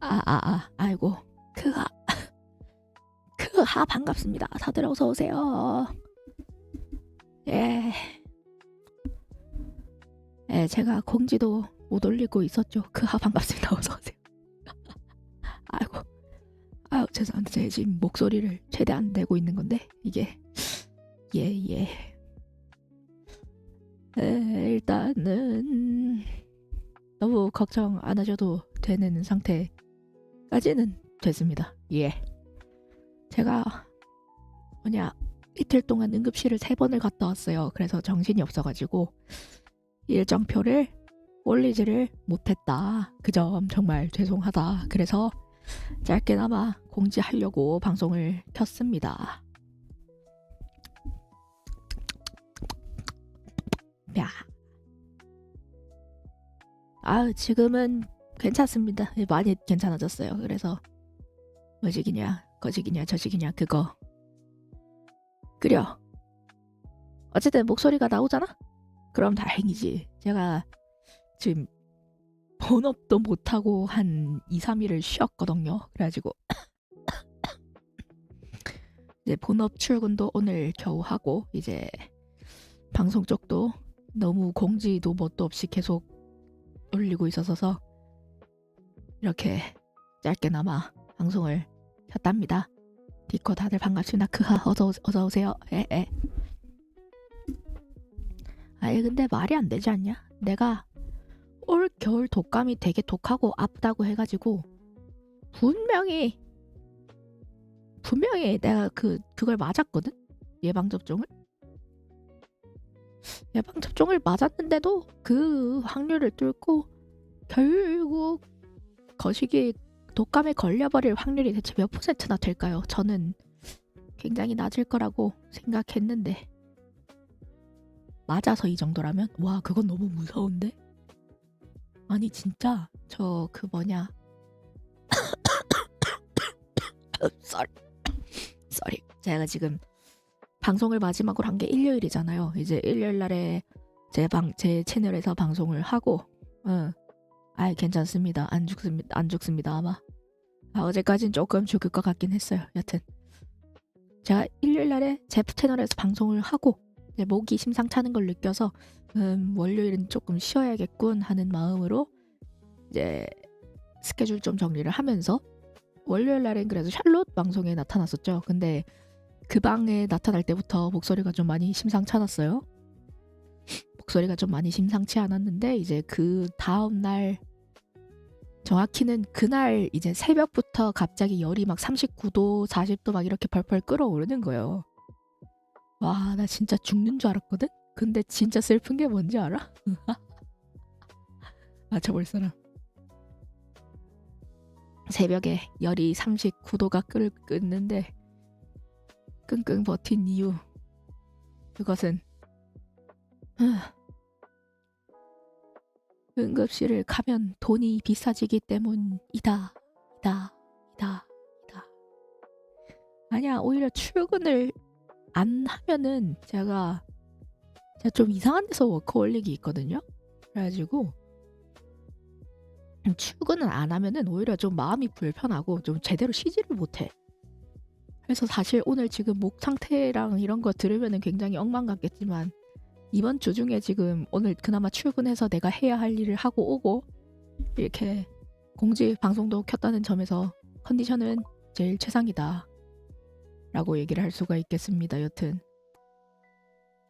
아, 아, 아, 아이고. 그하. 그하 반갑습니다. 다들 어서 오세요. 예. 예, 제가 공지도 못 올리고 있었죠. 그하 반갑습니다. 어서 오세요. 아이고. 아유, 죄송합니다. 제 지금 목소리를 최대한 내고 있는 건데 이게 예, 예. 에, 일단은 너무 걱정 안 하셔도 되는 상태 까지는 됐습니다. 예. 제가 뭐냐 이틀 동안 응급실을 세 번을 갔다 왔어요. 그래서 정신이 없어가지고 일정표를 올리지를 못했다. 그 점 정말 죄송하다. 그래서 짧게나마 공지하려고 방송을 켰습니다. 야. 아, 지금은 괜찮습니다. 많이 괜찮아졌어요. 그래서 뭐지기냐, 거지기냐, 저지기냐 그거 끓여. 어쨌든 목소리가 나오잖아. 그럼 다행이지. 제가 지금 본업도 못하고 한 2, 3일을 쉬었거든요. 그래가지고 이제 본업 출근도 오늘 겨우 하고 이제 방송 쪽도 너무 공지도 뭣도 없이 계속 올리고 있어서 이렇게 짧게나마 방송을 켰답니다. 디코 다들 반갑습니다. 크하 어서 오- 어서 오세요. 에 에. 아니 근데 말이 안 되지 않냐? 내가 올 겨울 독감이 되게 독하고 아프다고 해가지고 분명히 분명히 내가 그 그걸 맞았거든 예방 접종을 예방 접종을 맞았는데도 그 확률을 뚫고 결국 거시기 독감에 걸려버릴 확률이 대체 몇 퍼센트나 될까요? 저는 굉장히 낮을 거라고 생각했는데. 맞아서 이 정도라면? 와 그건 너무 무서운데? 아니 진짜 저 그 뭐냐. 썰 썰이 제가 지금 방송을 마지막으로 한 게 일요일이잖아요. 이제 일요일 날에 제 방 제 채널에서 방송을 하고 응. 아 괜찮습니다. 안 죽습니다. 안 죽습니다 아마. 아, 어제까진 조금 죽을 것 같긴 했어요. 여튼. 제가 일요일 날에 제 채널에서 방송을 하고 목이 심상찮은 걸 느껴서 음, 월요일은 조금 쉬어야겠군 하는 마음으로 이제 스케줄 좀 정리를 하면서 월요일 날엔 그래도 샬롯 방송에 나타났었죠. 근데 그 방에 나타날 때부터 목소리가 좀 많이 심상찮았어요. 목소리가 좀 많이 심상치 않았는데 이제 그 다음 날 정확히는 그날 이제 새벽부터 갑자기 열이 막 39도, 40도 막 이렇게 펄펄 끓어오르는 거예요. 와, 나 진짜 죽는 줄 알았거든? 근데 진짜 슬픈 게 뭔지 알아? 맞춰볼 사람. 새벽에 열이 39도가 끓, 끓는데 끙끙 버틴 이유 그것은 하, 응급실을 가면 돈이 비싸지기 때문이다. 이다. 이다. 이다. 아니야 오히려 출근을 안 하면은 제가 제가 좀 이상한 데서 워커홀릭이 있거든요. 그래가지고 출근을 안 하면은 오히려 좀 마음이 불편하고 좀 제대로 쉬지를 못해. 그래서 사실 오늘 지금 목 상태랑 이런 거 들으면은 굉장히 엉망 같겠지만 이번 주 중에 지금 오늘 그나마 출근해서 내가 해야 할 일을 하고 오고 이렇게 공지 방송도 켰다는 점에서 컨디션은 제일 최상이다. 라고 얘기를 할 수가 있겠습니다. 여튼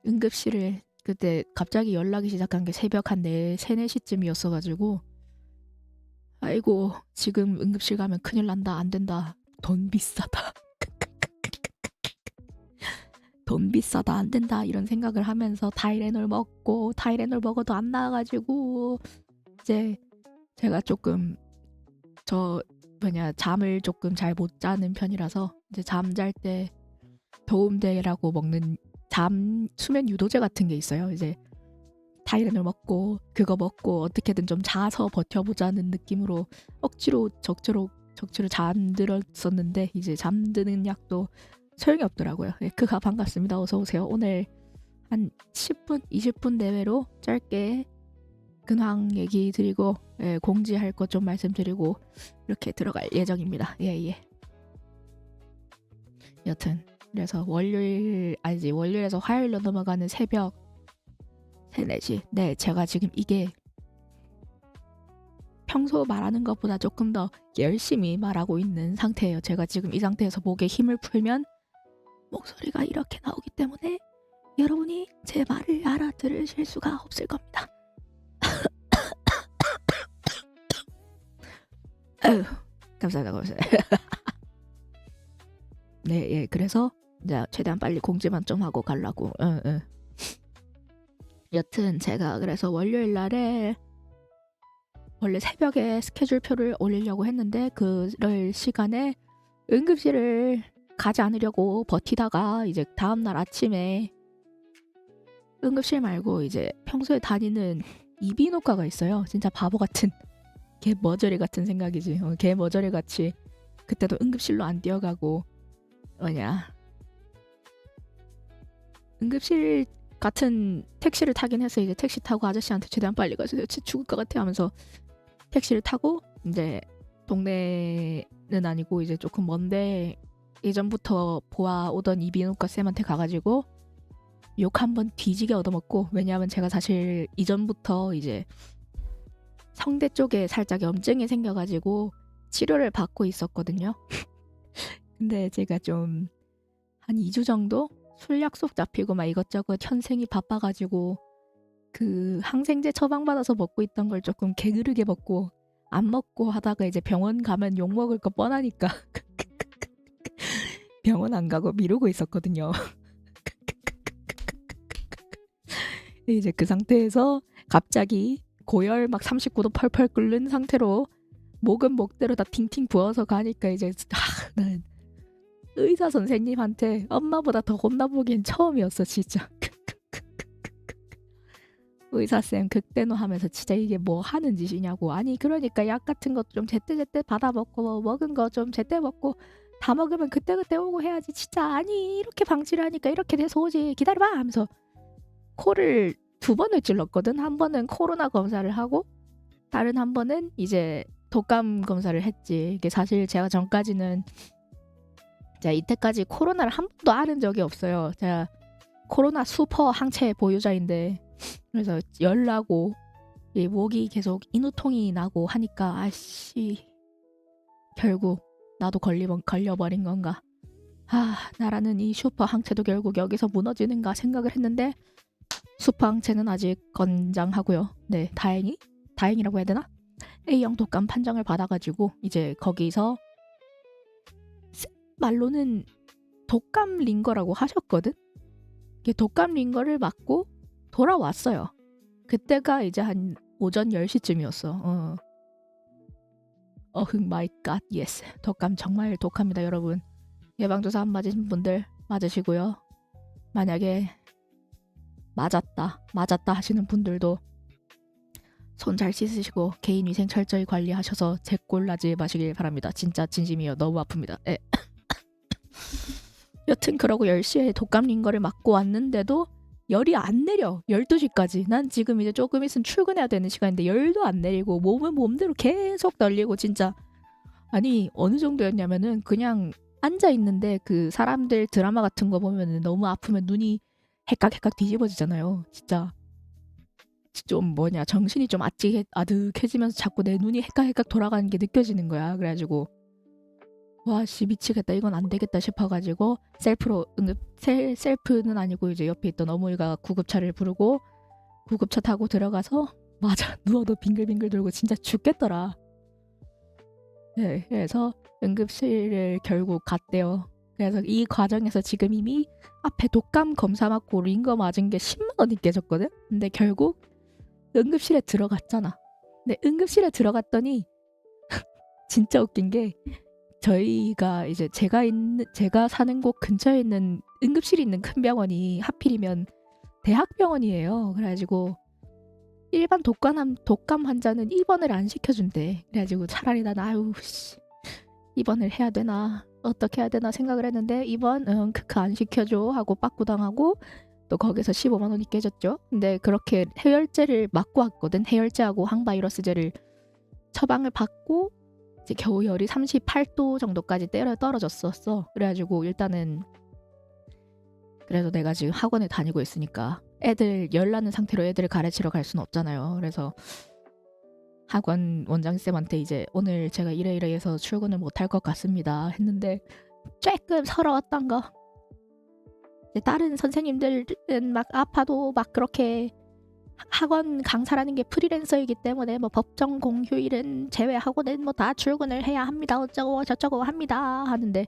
응급실을 그때 갑자기 연락이 시작한 게 새벽 한 4, 3, 4시쯤이었어 가지고 아이고 지금 응급실 가면 큰일 난다 안 된다 돈 비싸다 돈 비싸다 안 된다 이런 생각을 하면서 타이레놀 먹고 타이레놀 먹어도 안 나와가지고 이제 제가 조금 저 뭐냐 잠을 조금 잘 못 자는 편이라서 이제 잠잘 때 도움되라고 먹는 잠 수면 유도제 같은 게 있어요. 이제 타이레놀 먹고 그거 먹고 어떻게든 좀 자서 버텨보자는 느낌으로 억지로 적지로 적지로 잠들었었는데 이제 잠드는 약도 소용이 없더라고요. 예, 그가 반갑습니다. 어서 오세요. 오늘 한 10분, 20분 내외로 짧게 근황 얘기 드리고 예, 공지할 것 좀 말씀드리고 이렇게 들어갈 예정입니다. 예예. 여튼 그래서 월요일 아니지 월요일에서 화요일로 넘어가는 새벽 3, 4시 네 제가 지금 이게 평소 말하는 것보다 조금 더 열심히 말하고 있는 상태예요. 제가 지금 이 상태에서 목에 힘을 풀면 목소리가 이렇게 나오기 때문에 여러분이 제 말을 알아들으실 수가 없을 겁니다. 아유, 감사합니다, 감사합니다. 네, 예, 그래서 이제 최대한 빨리 공지만 좀 하고 가려고. 응, 응. 여튼 제가 그래서 월요일 날에 원래 새벽에 스케줄표를 올리려고 했는데 그럴 시간에 응급실을 가지 않으려고 버티다가 이제 다음 날 아침에 응급실 말고 이제 평소에 다니는 이비인후과가 있어요. 진짜 바보 같은 개 머저리 같은 생각이지. 어, 개 머저리 같이 그때도 응급실로 안 뛰어가고 뭐냐 응급실 같은 택시를 타긴 해서 이제 택시 타고 아저씨한테 최대한 빨리 가서 죽을 것 같아 하면서 택시를 타고 이제 동네는 아니고 이제 조금 먼데 예전부터 보아오던 이비인후과 쌤한테 가가지고 욕 한번 뒤지게 얻어먹고 왜냐하면 제가 사실 이전부터 이제 성대 쪽에 살짝 염증이 생겨가지고 치료를 받고 있었거든요. 근데 제가 좀 한 2주 정도 술 약속 잡히고 막 이것저것 현생이 바빠가지고 그 항생제 처방받아서 먹고 있던 걸 조금 게으르게 먹고 안 먹고 하다가 이제 병원 가면 욕 먹을 거 뻔하니까 병원 안 가고 미루고 있었거든요. 이제 그 상태에서 갑자기 고열 막 39도 펄펄 끓는 상태로 목은 목대로 다 팅팅 부어서 가니까 이제 아, 난 의사 선생님한테 엄마보다 더 혼나보기엔 처음이었어 진짜. 의사쌤 극대노 하면서 진짜 이게 뭐 하는 짓이냐고 아니 그러니까 약 같은 것 좀 제때제때 받아 먹고 뭐 먹은 거 좀 제때 먹고 다 먹으면 그때그때 오고 해야지. 진짜 아니 이렇게 방치를 하니까 이렇게 돼서 오지. 기다려봐 하면서 코를 두 번을 찔렀거든. 한 번은 코로나 검사를 하고 다른 한 번은 이제 독감 검사를 했지. 이게 사실 제가 전까지는 제가 이때까지 코로나를 한 번도 앓은 적이 없어요. 제가 코로나 슈퍼 항체 보유자인데 그래서 열 나고 이 목이 계속 인후통이 나고 하니까 아씨 결국 나도 걸리 걸려버린 건가 아 나라는 이 슈퍼 항체도 결국 여기서 무너지는가 생각을 했는데 슈퍼 항체는 아직 건장하고요 네 다행히 다행이라고 해야 되나 A형 독감 판정을 받아가지고 이제 거기서 말로는 독감 링거라고 하셨거든 독감 링거를 맞고 돌아왔어요. 그때가 이제 한 오전 10시쯤이었어. 어. 어흥 마이 갓 예스. 독감 정말 독합니다, 여러분. 예방주사 안 맞으신 분들 맞으시고요. 만약에 맞았다, 맞았다 하시는 분들도 손 잘 씻으시고 개인 위생 철저히 관리하셔서 제꼴 나지 마시길 바랍니다. 진짜 진심이에요. 너무 아픕니다. 에. 여튼 그러고 10시에 독감 링거를 맞고 왔는데도 열이 안 내려. 12시까지. 난 지금 이제 조금 있으면 출근해야 되는 시간인데 열도 안 내리고 몸은 몸대로 계속 떨리고 진짜. 아니 어느 정도였냐면은 그냥 앉아 있는데 그 사람들 드라마 같은 거 보면은 너무 아프면 눈이 헷깍헷깍 뒤집어지잖아요. 진짜. 좀 뭐냐 정신이 좀 아찌 아득해지면서 자꾸 내 눈이 헷깍헷깍 돌아가는 게 느껴지는 거야. 그래가지고 와 씨 미치겠다 이건 안 되겠다 싶어가지고 셀프로 응급 셀, 셀프는 아니고 이제 옆에 있던 어머니가 구급차를 부르고 구급차 타고 들어가서 맞아 누워도 빙글빙글 돌고 진짜 죽겠더라. 네, 그래서 응급실을 결국 갔대요. 그래서 이 과정에서 지금 이미 앞에 독감 검사 맞고 링거 맞은 게 10만 원이 깨졌거든. 근데 결국 응급실에 들어갔잖아. 근데 응급실에 들어갔더니 진짜 웃긴 게 저희가 이제 제가 있는 제가 사는 곳 근처에 있는 응급실이 있는 큰 병원이 하필이면 대학병원이에요. 그래가지고 일반 독감 독감 환자는 입원을 안 시켜준대. 그래가지고 차라리 난 아유 씨 입원을 해야 되나 어떻게 해야 되나 생각을 했는데 입원 응 크크 안 시켜줘 하고 빠꾸 당하고 또 거기서 15만 원이 깨졌죠. 근데 그렇게 해열제를 맞고 왔거든. 해열제하고 항바이러스제를 처방을 받고 이제 겨우 열이 38도 정도까지 때려 떨어졌었어. 그래가지고 일단은 그래서 내가 지금 학원에 다니고 있으니까 애들 열 나는 상태로 애들을 가르치러 갈 수는 없잖아요. 그래서 학원 원장쌤한테 이제 오늘 제가 이래 이래 해서 출근을 못할 것 같습니다 했는데 조금 서러웠던 거 다른 선생님들은 막 아파도 막 그렇게 학원 강사라는 게 프리랜서이기 때문에 뭐 법정 공휴일은 제외하고는 뭐 다 출근을 해야 합니다. 어쩌고 저쩌고 합니다. 하는데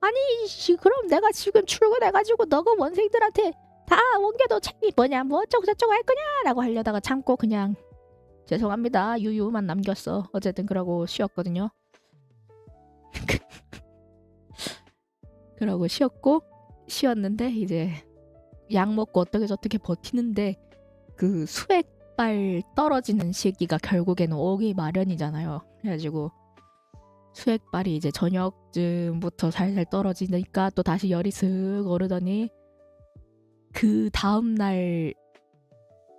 아니 씨, 그럼 내가 지금 출근해가지고 너가 원생들한테 다 옮겨도 책이 뭐냐 뭐 어쩌고 저쩌고 할 거냐라고 하려다가 참고 그냥 죄송합니다. 유유만 남겼어. 어쨌든 그러고 쉬었거든요. 그러고 쉬었고 쉬었는데 이제 약 먹고 어떻게 저떻게 버티는데 그 수액발 떨어지는 시기가 결국에는 오기 마련이잖아요 그래가지고 수액발이 이제 저녁쯤부터 살살 떨어지니까 또 다시 열이 슥 오르더니 그 다음 날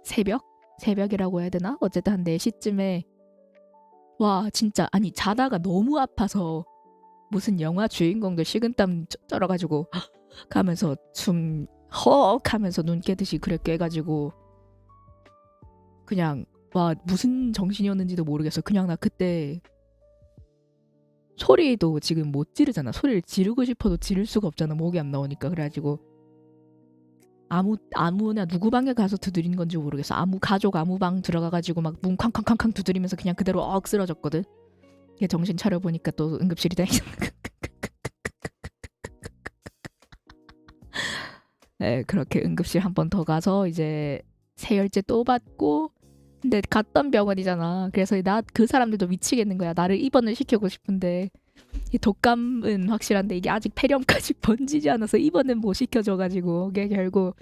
새벽? 새벽이라고 해야 되나? 어쨌든 한 4시쯤에 와 진짜 아니 자다가 너무 아파서 무슨 영화 주인공들 식은땀 쩔- 쩔어가지고 가면서 숨 헉 하면서 눈 깨듯이 그래 깨가지고 그냥 와 무슨 정신이었는지도 모르겠어. 그냥 나 그때 소리도 지금 못 지르잖아. 소리를 지르고 싶어도 지를 수가 없잖아. 목이 안 나오니까. 그래가지고 아무 아무나 누구 방에 가서 두드린 건지 모르겠어. 아무 가족 아무 방 들어가가지고 막 문 쾅쾅쾅쾅 두드리면서 그냥 그대로 억 쓰러졌거든. 이게 정신 차려 보니까 또 응급실이 다. 네, 그렇게 응급실 한 번 더 가서 이제 세열제 또 받고 근데 갔던 병원이잖아. 그래서 나 그 사람들도 미치겠는 거야. 나를 입원을 시키고 싶은데 이 독감은 확실한데 이게 아직 폐렴까지 번지지 않아서 입원은 못 시켜줘가지고 이게 결국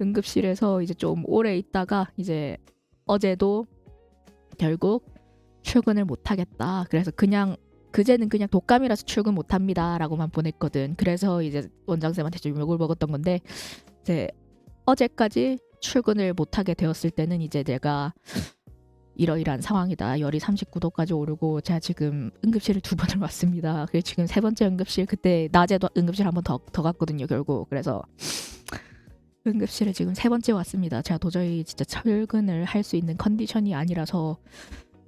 응급실에서 이제 좀 오래 있다가 이제 어제도 결국 출근을 못 하겠다. 그래서 그냥 그제는 그냥 독감이라서 출근 못 합니다라고만 보냈거든. 그래서 이제 원장쌤한테 좀 욕을 먹었던 건데 이제 어제까지 출근을 못 하게 되었을 때는 이제 내가 이러이러한 상황이다. 열이 39도까지 오르고 제가 지금 응급실을 두 번을 왔습니다. 그래서 지금 세 번째 응급실 그때 낮에도 응급실 한 번 더 더 갔거든요. 결국 그래서 응급실에 지금 세 번째 왔습니다. 제가 도저히 진짜 출근을 할 수 있는 컨디션이 아니라서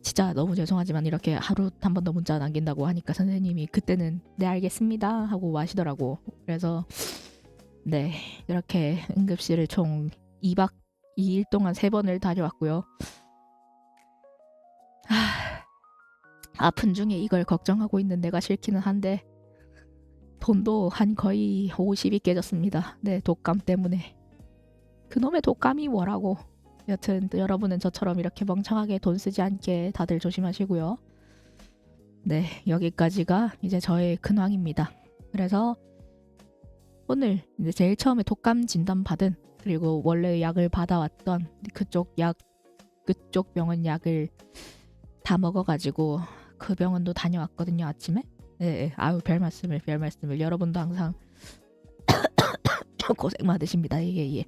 진짜 너무 죄송하지만 이렇게 하루 한 번 더 문자 남긴다고 하니까 선생님이 그때는 네 알겠습니다 하고 마시더라고. 그래서 네 이렇게 응급실을 총 2박 2일 동안 세 번을 다녀왔고요. 하, 아픈 중에 이걸 걱정하고 있는 내가 싫기는 한데 돈도 한 거의 50이 깨졌습니다. 네 독감 때문에 그놈의 독감이 뭐라고 여튼 여러분은 저처럼 이렇게 멍청하게 돈 쓰지 않게 다들 조심하시고요. 네, 여기까지가 이제 저의 근황입니다. 그래서 오늘 이제 제일 처음에 독감 진단 받은 그리고 원래 약을 받아왔던 그쪽 약 그쪽 병원 약을 다 먹어가지고 그 병원도 다녀왔거든요 아침에. 네, 네. 아유 별 말씀을 별 말씀을 여러분도 항상 고생 많으십니다. 예 예.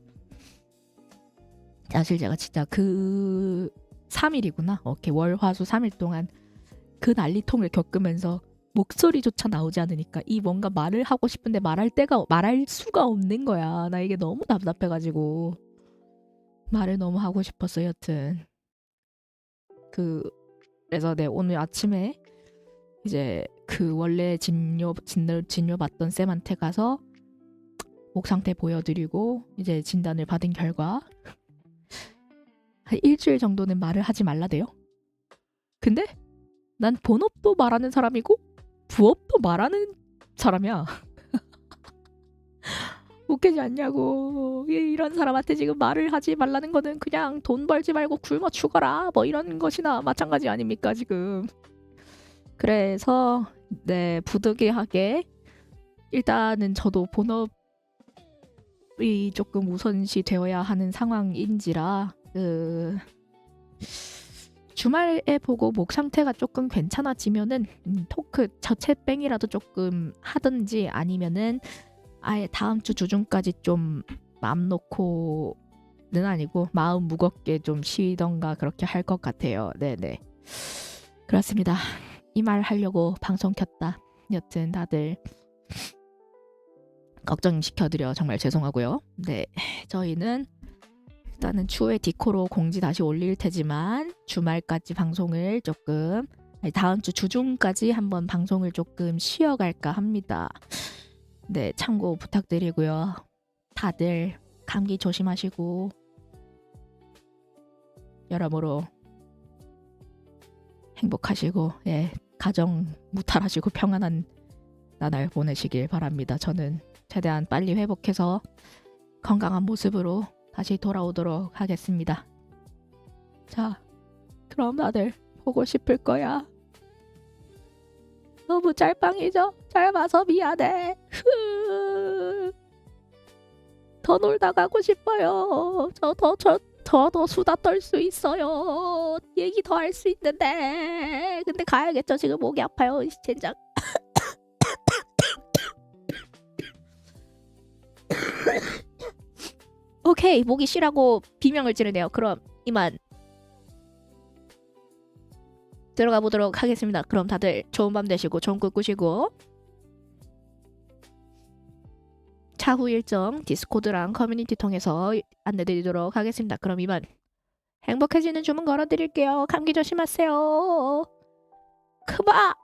사실 제가 진짜 그 3일이구나. 오케이 월화수 3일 동안 그 난리통을 겪으면서 목소리조차 나오지 않으니까 이 뭔가 말을 하고 싶은데 말할 때가 말할 수가 없는 거야. 나 이게 너무 답답해가지고 말을 너무 하고 싶었어 여튼 그 그래서 네 오늘 아침에 이제 그 원래 진료 진료 진료 받던 쌤한테 가서 목 상태 보여드리고 이제 진단을 받은 결과 한 일주일 정도는 말을 하지 말라대요. 근데 난 본업도 말하는 사람이고 부업도 말하는 사람이야. 웃기지 않냐고. 이- 이런 사람한테 지금 말을 하지 말라는 거는 그냥 돈 벌지 말고 굶어 죽어라. 뭐 이런 것이나 마찬가지 아닙니까 지금. 그래서 네 부득이하게 일단은 저도 본업이 조금 우선시 되어야 하는 상황인지라 그 주말에 보고 목 상태가 조금 괜찮아지면은 음, 토크 저체뺑이라도 조금 하든지 아니면은 아예 다음 주 주중까지 좀 마음 놓고는 아니고 마음 무겁게 좀 쉬던가 그렇게 할 것 같아요. 네네. 그렇습니다. 이 말 하려고 방송 켰다. 여튼 다들 걱정 시켜드려 정말 죄송하고요. 네, 저희는 일단은 추후에 디코로 공지 다시 올릴 테지만 주말까지 방송을 조금 다음 주 주중까지 한번 방송을 조금 쉬어갈까 합니다. 네, 참고 부탁드리고요. 다들 감기 조심하시고 여러모로 행복하시고 예 가정 무탈하시고 평안한 나날 보내시길 바랍니다. 저는 최대한 빨리 회복해서 건강한 모습으로 다시 돌아오도록 하겠습니다. 자, 그럼 다들 보고 싶을 거야. 너무 짤빵이죠? 짧아서 미안해. 더 놀다 가고 싶어요. 저 더 저 더 더 수다 떨 수 있어요. 얘기 더 할 수 있는데. 근데 가야겠죠. 지금 목이 아파요. 젠장. 오케이 목이 쉬라고 비명을 지르네요. 그럼 이만 들어가 보도록 하겠습니다. 그럼 다들 좋은 밤 되시고 좋은 꿈 꾸시고 차후 일정 디스코드랑 커뮤니티 통해서 안내드리도록 하겠습니다. 그럼 이만 행복해지는 주문 걸어드릴게요. 감기 조심하세요. 크바